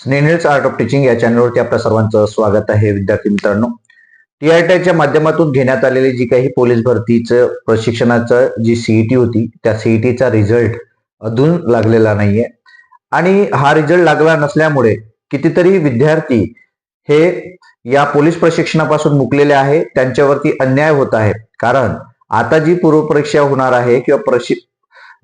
स्नेहिल्स art of teaching या चॅनलवरती आपल्या सर्वांचं स्वागत आहे. विद्यार्थी मित्रांनो टीआरटीच्या माध्यमातून घेण्यात आलेली जी काही पोलीस भरतीचं प्रशिक्षणाचं जी सीईटी होती त्या सीईटीचा रिझल्ट अजून लागलेला नाहीये. आणि हा रिझल्ट लागला नसल्यामुळे कितीतरी विद्यार्थी हे या पोलीस प्रशिक्षणापासून मुकलेले आहे. त्यांच्यावरती अन्याय होत आहे. कारण आता जी पूर्वपरीक्षा होणार आहे किंवा प्रशि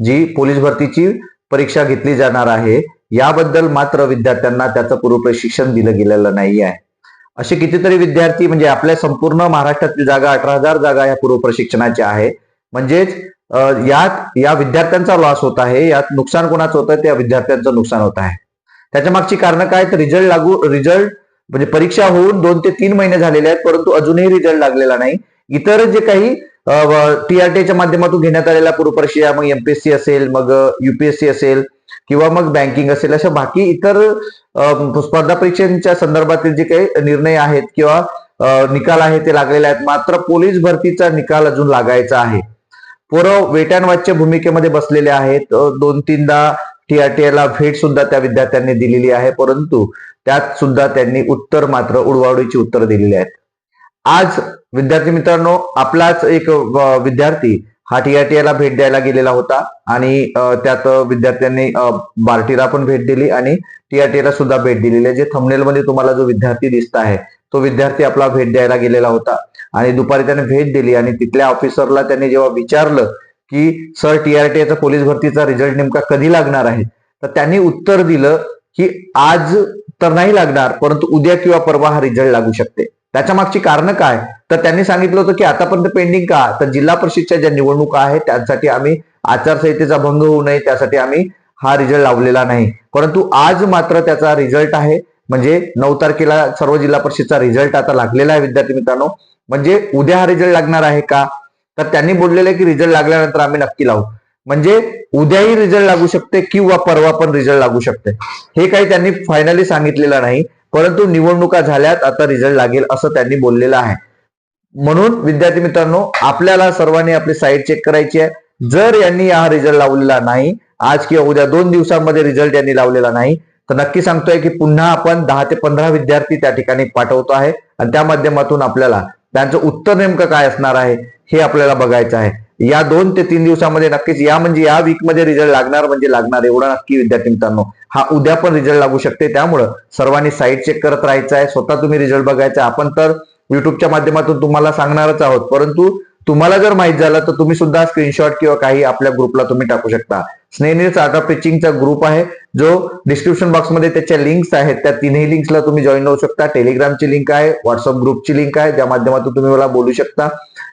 जी पोलीस भरतीची परीक्षा घेतली जाणार आहे याबद्दल मात्र विद्यार्थ्यांना त्याचं पूर्वप्रशिक्षण दिलं गेलेलं नाही आहे. असे कितीतरी विद्यार्थी म्हणजे आपल्या संपूर्ण महाराष्ट्रातील जागा अठरा हजार जागा या पूर्वप्रशिक्षणाच्या आहे. म्हणजेच यात या विद्यार्थ्यांचा लॉस होत आहे यात नुकसान कोणाचं होतं त्या विद्यार्थ्यांचं नुकसान होत आहे. त्याच्या मागची कारण काय तर रिझल्ट लागू रिझल्ट म्हणजे परीक्षा होऊन दोन ते तीन महिने झालेले आहेत परंतु अजूनही रिझल्ट लागलेला नाही. इतर जे काही टीआरटीच्या माध्यमातून घेण्यात आलेल्या पूर्वपरीक्षा मग एमपीएससी असेल मग युपीएससी असेल किंवा मग बँकिंग असेल अशा बाकी इतर स्पर्धा परीक्षांच्या संदर्भातील जे काही निर्णय आहेत किंवा निकाल आहे ते लागलेले आहेत मात्र पोलीस भरतीचा निकाल अजून लागायचा आहे. पोरं वेट्यानवाच्या भूमिकेमध्ये बसलेले आहेत. दोन तीनदा टीआरटीएला भेट सुद्धा त्या विद्यार्थ्यांनी दिलेली आहे परंतु त्यात सुद्धा त्यांनी उत्तर मात्र उडवाडीची उत्तर दिलेली आहेत. आज विद्यार्थी मित्रांनो आपलाच एक विद्यार्थी हा टीआरटीआयला भेट द्यायला गेलेला होता आणि त्यात विद्यार्थ्यांनी बार्टीला पण भेट दिली आणि टीआरटीला सुद्धा भेट दिलेली आहे. जे थमनेल मध्ये तुम्हाला जो विद्यार्थी दिसत आहे तो विद्यार्थी आपला भेट द्यायला गेलेला होता. आणि दुपारी त्याने भेट दिली आणि तिथल्या ऑफिसरला त्यांनी जेव्हा विचारलं की सर टीआरटीचा पोलीस भरतीचा रिझल्ट नेमका कधी लागणार आहे? तर त्यांनी उत्तर दिलं की आज तर नाही लागणार परंतु उद्या किंवा परवा हा रिझल्ट लागू शकते. त्याच्या मागची कारण काय? तर त्यांनी सांगितलं होतं की आतापर्यंत पेंडिंग का? तर जिल्हा परिषदच्या ज्या निवडणुका आहेत त्यांसाठी आम्ही आचारसंहितेचा भंग होऊ नये त्यासाठी आम्ही हा रिझल्ट लावलेला नाही. परंतु आज मात्र त्याचा रिझल्ट आहे. म्हणजे नऊ तारखेला सर्व जिल्हा परिषदचा रिझल्ट आता लागलेला आहे विद्यार्थी मित्रांनो. म्हणजे उद्या हा रिझल्ट लागणार आहे का? तर त्यांनी बोललेलं आहे की रिझल्ट लागल्यानंतर आम्ही नक्की लावू. म्हणजे उद्याही रिझल्ट लागू शकते किंवा परवा पण रिझल्ट लागू शकते. हे काही त्यांनी फायनली सांगितलेलं नाही परंतु निवडणुका झाल्यात आता रिझल्ट लागेल असं त्यांनी बोललेलं आहे. म्हणून विद्यार्थी मित्रांनो आपल्याला सर्वांनी आपली साईट चेक करायची आहे. जर यांनी हा रिझल्ट लावलेला नाही आज किंवा उद्या दोन दिवसांमध्ये रिझल्ट यांनी लावलेला नाही तर नक्की सांगतोय की पुन्हा आपण दहा ते पंधरा विद्यार्थी त्या ठिकाणी पाठवतो आहे. आणि त्या माध्यमातून आपल्याला त्यांचं उत्तर नेमकं काय असणार आहे हे आपल्याला बघायचं आहे. या दोन ते तीन दिवसामध्ये नक्कीच या म्हणजे या वीकमध्ये रिझल्ट लागणार म्हणजे लागणार एवढा नक्की विद्यार्थी मित्रांनो. हा उद्या पण रिझल्ट लागू शकते. त्यामुळं सर्वांनी साईट चेक करत राहायचं आहे. स्वतः तुम्ही रिझल्ट बघायचा आपण तर युट्यूबच्या माध्यमातून तुम्हाला सांगणारच आहोत. परंतु तुम्हाला जर माहीत झालं तर तुम्ही सुद्धा स्क्रीनशॉट किंवा काही आपल्या ग्रुपला तुम्ही टाकू शकता. स्नेहिल्स आर्ट ऑफ ग्रुप आहे जो डिस्क्रिप्शन बॉक्समध्ये त्याच्या लिंक्स आहेत. त्या तिन्ही लिंक्सला तुम्ही जॉईन होऊ शकता. टेलिग्रामची लिंक आहे व्हॉट्सअप ग्रुपची लिंक आहे ज्या माध्यमातून तुम्ही मला बोलू शकता.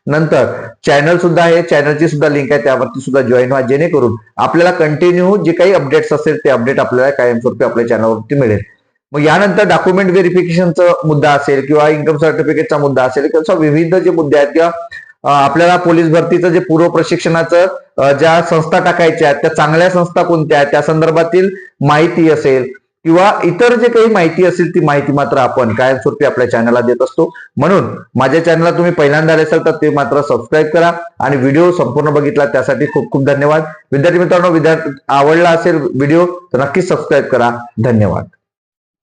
नंतर चॅनल सुद्धा आहे चॅनलची सुद्धा लिंक आहे त्यावरती सुद्धा जॉईन व्हा. जेणेकरून आपल्याला कंटिन्यू जे काही अपडेट्स असेल ते अपडेट आपल्याला कायमस्वरूपी आपल्या चॅनलवरती मिळेल. मग यानंतर डॉक्युमेंट व्हेरिफिकेशनचा मुद्दा असेल किंवा इन्कम सर्टिफिकेटचा मुद्दा असेल किंवा विविध जे मुद्दे आहेत किंवा आपल्याला पोलीस भरतीचं जे पूर्व प्रशिक्षणाचं ज्या संस्था टाकायच्या आहेत त्या चांगल्या संस्था कोणत्या आहेत त्या संदर्भातील माहिती असेल किंवा इतर जे काही माहिती असेल ती माहिती मात्र आपण कायमस्वरूपी आपल्या चॅनलला देत असतो. म्हणून माझ्या चॅनलला तुम्ही पहिल्यांदा आले असाल तर ते मात्र सबस्क्राईब करा आणि व्हिडिओ संपूर्ण बघितला त्यासाठी खूप खूप धन्यवाद. विद्यार्थी मित्रांनो विद्यार्थी आवडला असेल व्हिडिओ तर नक्कीच सबस्क्राईब करा. धन्यवाद.